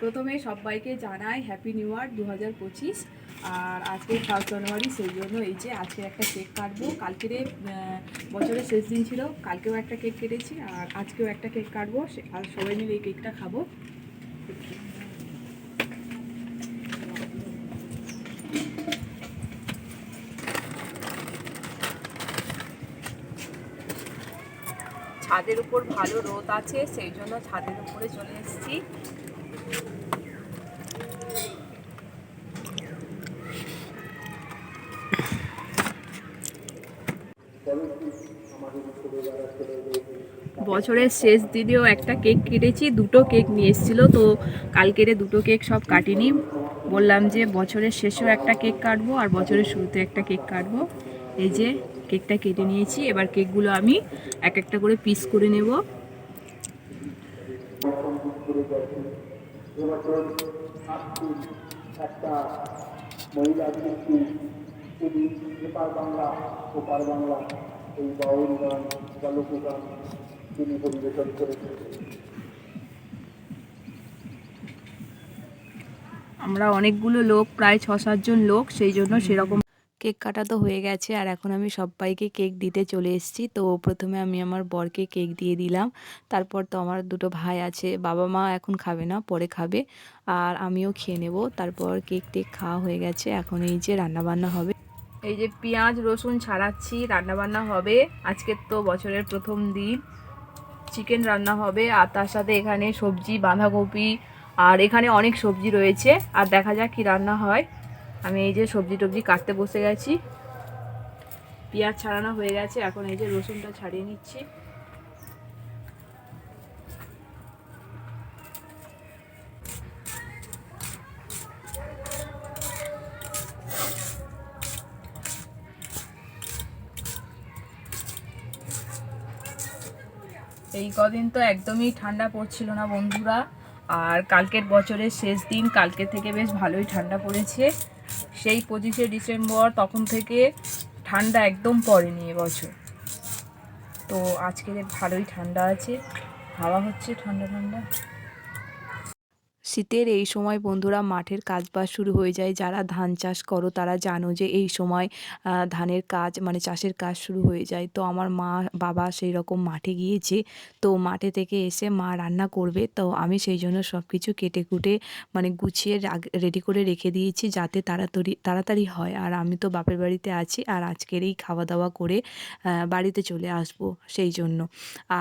প্রথমে সবাইকে জানাই হ্যাপি নিউ ইয়ার দু হাজার পঁচিশ। আর আজকে ফার্স্ট জানুয়ারি, সেই জন্য এই যে আজকে একটা কেক কাটবো। কালকেরে বছরের শেষ দিন ছিল, কালকেও একটা কেক কেটেছি, আর আজকেও একটা কেক কাটবো। আর সবাই মিলে এই কেকটা খাব। ছাদের উপর ভালো রোদ আছে, সেই জন্য ছাদের উপরে চলে এসেছি। বছরের শেষ দিনেও একটা কেক কেটেছি, দুটো কেক নিয়ে এসেছিল, তো কালকেরে দুটো কেক সব কাটিনি। বললাম যে বছরের শেষেও একটা কেক কাটবো, আর বছরের শুরুতে একটা কেক কাটবো। এই যে কেকটা কেটে নিয়েছি। এবার কেকগুলো আমি এক একটা করে পিস করে নেব। আমরা অনেকগুলো লোক, প্রায় ছ সাতজন লোক, সেই জন্য সেরকম কেক কাটা তো হয়ে গেছে আর এখন আমি সবাইকে কেক দিতে চলে এসেছি। তো প্রথমে আমি আমার বরকে কেক দিয়ে দিলাম। তারপর তো আমার দুটো ভাই আছে, বাবা মা এখন খাবে না, পরে খাবে। আর আমিও খেয়ে নেব। তারপর কেক টেক খাওয়া হয়ে গেছে। এখন এই যে রান্না বান্না হবে। এই যে পেঁয়াজ, রসুন ছাড়াচ্ছি রান্না বান্না হবে। আজকের তো বছরের প্রথম দিন। চিকেন রান্না হবে। আর তার সাথে এখানে সবজি, বাঁধাকপি, আর এখানে অনেক সবজি রয়েছে। আর দেখা যাক কি রান্না হয়। আমি এই যে সবজি টবজি কাটতে বসে গেছি। পেঁয়াজ ছাড়ানো হয়ে গেছে, এখন এই যে রসুনটা ছাড়িয়ে নিচ্ছি। এই কদিন তো একদমই ঠান্ডা পড়ছিল না বন্ধুরা, আর কালকের বছরের শেষ দিন, কালকে থেকে বেশ ভালোই ঠান্ডা পড়েছে। সেই পঁচিশে ডিসেম্বর তখন থেকে ঠান্ডা একদম পড়েনি এবছর। তো আজকে ভালোই ঠান্ডা আছে। হাওয়া হচ্ছে ঠান্ডা ঠান্ডা। শীতের এই সময় বন্ধুরা মাঠের কাজবাজ শুরু হয়ে যায়। যারা ধান চাষ করো, তারা জানো যে এই সময় ধানের কাজ মানে চাষের কাজ শুরু হয়ে যায়। তো আমার মা, বাবা সেই রকম মাঠে গিয়েছে। তো মাঠে থেকে এসে মা রান্না করবে। তো আমি সেই জন্য সব কিছু কেটে কুটে মানে গুছিয়ে রেডি করে রেখে দিয়েছি যাতে তাড়াতাড়ি তাড়াতাড়ি হয়। আর আমি তো বাপের বাড়িতে আছি আর আজকের এই খাওয়া দাওয়া করে বাড়িতে চলে আসব সেই জন্য।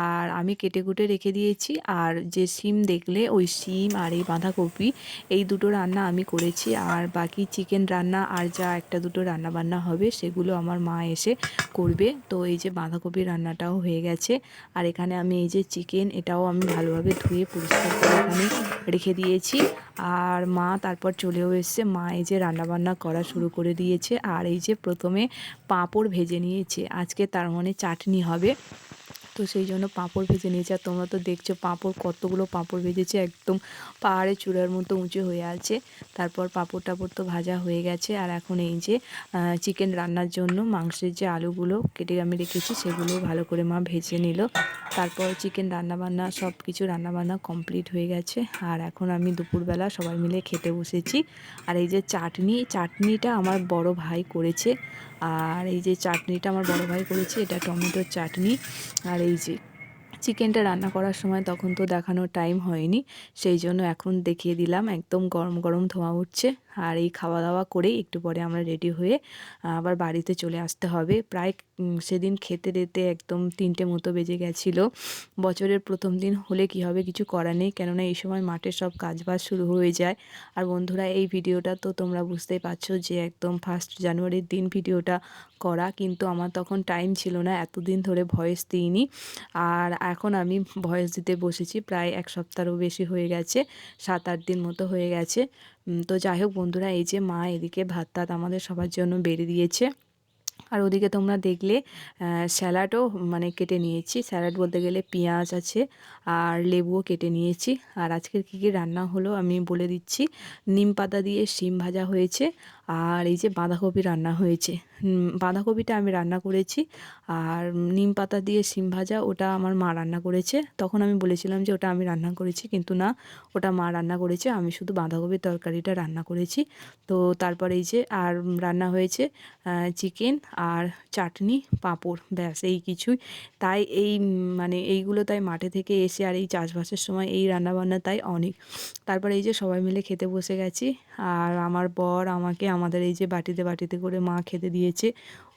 আর আমি কেটে কুটে রেখে দিয়েছি। আর যে সিম দেখলে, ওই সিম আর এই বাঁধাকপি, এই দুটো রান্না আমি করেছি। আর বাকি চিকেন রান্না আর যা একটা দুটো রান্না বান্না হবে, সেগুলো আমার মা এসে করবে। তো এই যে বাঁধাকপি রান্নাটাও হয়ে গেছে। আর এখানে আমি এই যে চিকেন, এটাও আমি ভালোভাবে ধুয়ে পরিষ্কার করে এখানে রেখে দিয়েছি। আর মা তারপর চলেও এসছে। মা এই যে রান্নাবান্না করা শুরু করে দিয়েছে। আর এই যে প্রথমে পাঁপড় ভেজে নিয়েছে। আজকে তার মানে চাটনি হবে। তো সেই জন্য পাঁপড় ভেজে নিয়েছে। আর তোমরা তো দেখছ পাঁপড় কতগুলো পাঁপড় ভেজেছে, একদম পাহাড়ে চূড়ার মতো উঁচু হয়ে আছে। তারপর পাঁপড় টাপড় তো ভাজা হয়ে গেছে। আর এখন এই যে চিকেন রান্নার জন্য মাংসের যে আলুগুলো কেটে আমি রেখেছি, সেগুলো ভালো করে মা ভেজে নিল। তারপর চিকেন রান্নাবান্না সব কিছু রান্নাবান্না কমপ্লিট হয়ে গেছে। আর এখন আমি দুপুরবেলা সবাই মিলে খেতে বসেছি। আর এই যে চাটনি, চাটনিটা আমার বড় ভাই করেছে। আর এই যে চাটনিটা আমার বড় ভাই করেছে, এটা টমেটোর চাটনি। আর এই যে চিকেনটা রান্না করার সময় তখন তো দেখানোর টাইম হয়নি। সেই জন্য এখন দেখিয়ে দিলাম, একদম গরম গরম ধোঁয়া উঠছে। আর এই খাওয়া দাওয়া করেই একটু পরে আমরা রেডি হয়ে আবার বাড়িতে চলে আসতে হবে। প্রায় সেদিন খেতে দিতে একদম তিনটে মতো বেজে গেছিল। বছরের প্রথম দিন হলে কি হবে কিছু করার নেই, কেননা এই সময় মাঠের সব কাজবাজ শুরু হয়ে যায়। আর বন্ধুরা, এই ভিডিওটা তো তোমরা বুঝতেই পারছ যে একদম ফার্স্ট জানুয়ারির দিন ভিডিওটা করা, কিন্তু আমার তখন টাইম ছিল না, এতদিন ধরে ভয়েস দিইনি। আর এখন আমি ভয়েস দিতে বসেছি, প্রায় এক সপ্তাহও বেশি হয়ে গেছে, সাত আট দিন মতো হয়ে গেছে। তো যাই হোক বন্ধুরা, এই যে মা এদিকে ভাত টাত আমাদের সবার জন্য বেড়ে দিয়েছে। আর ওদিকে তোমরা দেখলে স্যালাডও মানে কেটে নিয়েছি। স্যালাড বলতে গেলে পেঁয়াজ আছে আর লেবুও কেটে নিয়েছি। আর আজকের কী কী রান্না হলো আমি বলে দিচ্ছি। নিম পাতা দিয়ে শিম ভাজা হয়েছে আর এই যে বাঁধাকপি রান্না হয়েছে। বাঁধাকপিটা আমি রান্না করেছি আর নিম পাতা দিয়ে শিম ভাজা ওটা আমার মা রান্না করেছে। তখন আমি বলেছিলাম যে ওটা আমি রান্না করেছি কিন্তু না, ওটা মা রান্না করেছে, আমি শুধু বাঁধাকপির তরকারিটা রান্না করেছি। তো তারপরে এই যে আর রান্না হয়েছে চিকেন আর চাটনি, পাঁপড়, ব্যাস এই কিছুই। তাই এই মানে এইগুলো তাই মাঠে থেকে এসে আর এই চাষবাসের সময় এই রান্নাবান্না তাই অনেক। তারপরে এই যে সবাই মিলে খেতে বসে গেছি আর আমার বর আমাকে আমাদের এই যে বাটিতে বাটিতে করে মা খেতে দিয়েছে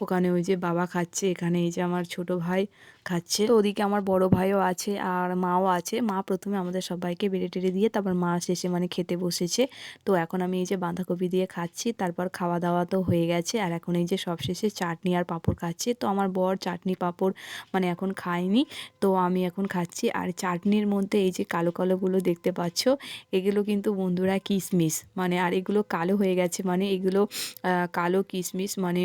ওখানে ওই যে বাবা খাচ্ছে, এখানে এই যে আমার ছোট ভাই খাচ্ছে। তো ওদিকে আমার বড় ভাইও আছে আর মাও আছে। মা প্রথমে আমাদের সবাইকে বেড়ে টেড়ে দিয়ে তারপর মা শেষে মানে খেতে বসেছে। তো এখন আমি এই যে বাঁধাকপি দিয়ে খাচ্ছি, তারপর খাওয়া দাওয়া তো হয়ে গেছে। আর এখন এই যে সবশেষে চাটনি আর পাঁপড় খাচ্ছি। তো আমার বর চাটনি, পাঁপড় মানে এখন খায়নি। তো আমি এখন খাচ্ছি। আর চাটনির মধ্যে এই যে কালো কালোগুলো দেখতে পাচ্ছ, এগুলো কিন্তু বন্ধুরা কিশমিশ মানে আর এগুলো কালো হয়ে গেছে মানে এগুলো কালো কিশমিশ মানে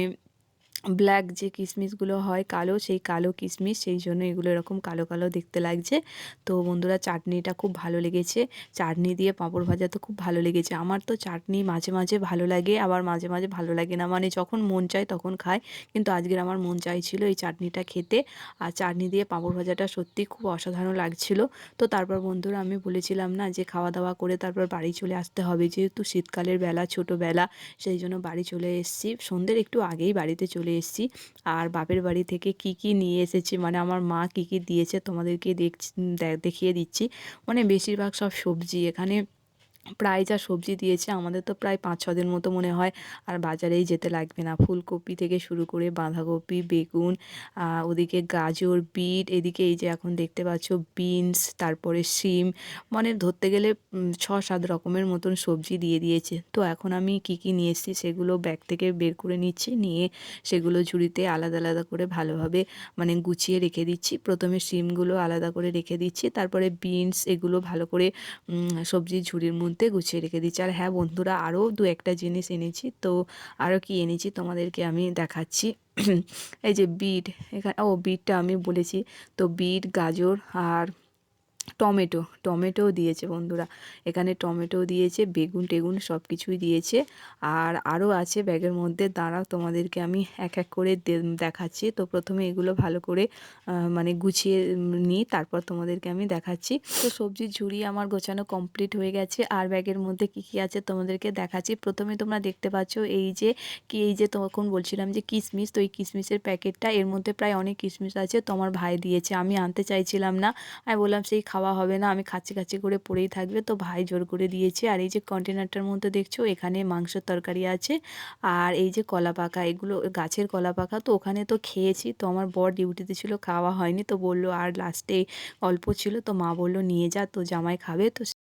ব্ল্যাক যে কিশমিশগুলো হয় কালো, সেই কালো কিশমিশ সেই জন্য এগুলো এরকম কালো কালো দেখতে লাগছে। তো বন্ধুরা, চাটনিটা খুব ভালো লেগেছে। চাটনি দিয়ে পাঁপড় ভাজা তো খুব ভালো লেগেছে। আমার তো চাটনি মাঝে মাঝে ভালো লাগে, আবার মাঝে মাঝে ভালো লাগে না। মানে যখন মন চায় তখন খাই। কিন্তু আজকের আমার মন চাইছিল এই চাটনিটা খেতে। আর চাটনি দিয়ে পাঁপড় ভাজাটা সত্যি খুব অসাধারণ লাগছিল। তো তারপর বন্ধুরা, আমি বলেছিলাম না যে খাওয়া দাওয়া করে তারপর বাড়ি চলে আসতে হবে। যেহেতু শীতকালের বেলা, ছোটোবেলা, সেই জন্য বাড়ি চলে এসেছি। সন্ধ্যের একটু আগেই বাড়িতে চলে এসেছি। আর বাপের বাড়ি থেকে কি কি নিয়ে এসেছি মানে আমার মা কি কি দিয়েছে তোমাদেরকে দেখিয়ে দিচ্ছি। মানে বেশিরভাগ সব সবজি এখানে প্রায় যা সবজি দিয়েছে আমাদের তো প্রায় পাঁচ ছ দিন মতো মনে হয়। আর বাজারেই যেতে লাগবে না। ফুলকপি থেকে শুরু করে বাঁধাকপি বেগুন ওদিকে গাজর বিট এদিকে এই যে এখন দেখতে পাচ্ছ বিনস তারপরে শিম। মানে ধরতে গেলে ছ সাত রকমের মতন সবজি দিয়ে দিয়েছে। তো এখন আমি কি কি নিয়ে এসেছি সেগুলো ব্যাগ থেকে বের করে নিচ্ছি। নিয়ে সেগুলো ঝুড়িতে আলাদা আলাদা করে ভালোভাবে মানে গুছিয়ে রেখে দিচ্ছি। প্রথমে শিমগুলো আলাদা করে রেখে দিচ্ছি। তারপরে বিনস এগুলো ভালো করে উম, সবজির ঝুড়ির মধ্যে গুছিয়ে রেখে দিচ্ছি। আর হ্যাঁ বন্ধুরা, আরও দু একটা জিনিস এনেছি, তো আরও কি এনেছি তোমাদেরকে আমি দেখাচ্ছি। এই যে বিট এখানে ও বিটটা আমি বলেছি। তো বিট, গাজর আর টমেটো, টমেটোও দিয়েছে বন্ধুরা। এখানে টমেটো দিয়েছে, বেগুন টেগুন সব কিছুই দিয়েছে। আর আরও আছে ব্যাগের মধ্যে, দাঁড়াও তোমাদেরকে আমি এক এক করে দেখাচ্ছি। তো প্রথমে এগুলো ভালো করে মানে গুছিয়ে নিই, তারপর তোমাদেরকে আমি দেখাচ্ছি। তো সবজির ঝুড়ি আমার গোছানো কমপ্লিট হয়ে গেছে। আর ব্যাগের মধ্যে কি কি আছে তোমাদেরকে দেখাচ্ছি। প্রথমে তোমরা দেখতে পাচ্ছ এই যে, কি এই যে তখন বলছিলাম যে কিশমিশ তো এই কিশমিশের প্যাকেটটা, এর মধ্যে প্রায় অনেক কিশমিশ আছে। তোমার ভাই দিয়েছে, আমি আনতে চাইছিলাম না। আমি বললাম, সেই খাওয়া হবে না, আমি খাচ্ছি খাচ্ছি করে পড়েই থাকবে। তো ভাই জোর করে দিয়েছে। আর এই যে কন্টেনারটার মধ্যে দেখছ, এখানে মাংসের তরকারি আছে। আর এই যে কলা পাকা, এগুলো গাছের কলা পাকা, তো ওখানে তো খেয়েছি। তো আমার বর ডিউটিতে ছিল, খাওয়া হয়নি। তো বলল, আর লাস্টে অল্প ছিল। তো মা বলল, নিয়ে যা তো জামাই খাবে। তো